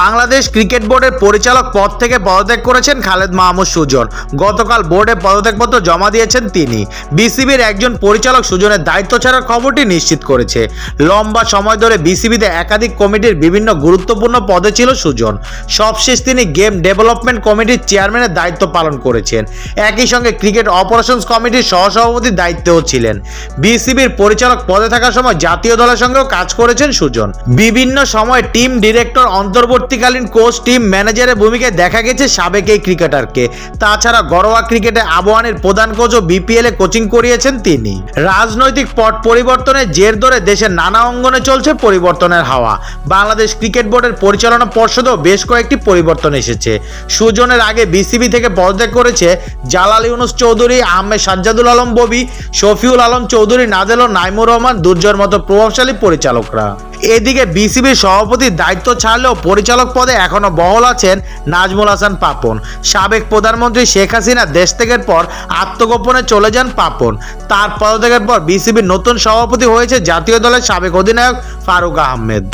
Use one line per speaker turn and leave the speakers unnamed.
Bangladesh cricket বোর্ডের পরিচালক পদ থেকে পদত্যাগ করেছেন খালেদ মাহমুদ সুজন। গতকাল বোর্ডে পদত্যাগপত্র জমা দিয়েছেন তিনি। বিসিবির একজন পরিচালক সুজনের দায়িত্ব ছাড়ার খবরটি নিশ্চিত করেছে। লম্বা সময় ধরে বিসিবিতে একাধিক কমিটির বিভিন্ন গুরুত্বপূর্ণ পদে ছিল সুজন। সবশেষ তিনি গেম ডেভেলপমেন্ট কমিটির চেয়ারম্যানের দায়িত্ব পালন করেছেন। একই সঙ্গে ক্রিকেট অপারেশনস কমিটির সহসভাপতির দায়িত্বেও ছিলেন। বিসিবির পরিচালক পদে থাকার সময় জাতীয় দলের সঙ্গেও কাজ করেছেন সুজন। বিভিন্ন সময় টিম ডিরেক্টর অন্তর্বর্তীকালীন কোচ, টিম ম্যানেজারের ভূমিকায় দেখা গেছে সাবেক এই ক্রিকেটারকে। তাছাড়া ঘরোয়া ক্রিকেটে আবহানের প্রধান কোচ ও বিপিএল কোচিং করিয়েছেন তিনি। রাজনৈতিক পট পরিবর্তনের জের ধরে দেশের নানা অঙ্গনে চলছে পরিবর্তনের হাওয়া। বাংলাদেশ ক্রিকেট বোর্ডের পরিচালনা পর্ষদেও বেশ কয়েকটি পরিবর্তন এসেছে। সুজনের আগে বিসিবি থেকে পদত্যাগ করেছে জালাল ইউনুস চৌধুরী, আহমেদ সাজ্জাদুল আলম ববি, শফিউল আলম চৌধুরী নাজেল ও নাইমুর রহমান দুর্জয়ের মতো প্রভাবশালী পরিচালকরা। এদিকে বিসিবির সভাপতির দায়িত্ব ছাড়লেও পরিচালক পদে এখনও বহল আছেন নাজমুল হাসান পাপন। সাবেক প্রধানমন্ত্রী শেখ হাসিনা দেশ থেকে পর আত্মগোপনে চলে যান পাপন। তার পদত্যাগের পর বিসিবির নতুন সভাপতি হয়েছে জাতীয় দলের সাবেক অধিনায়ক ফারুক আহমেদ।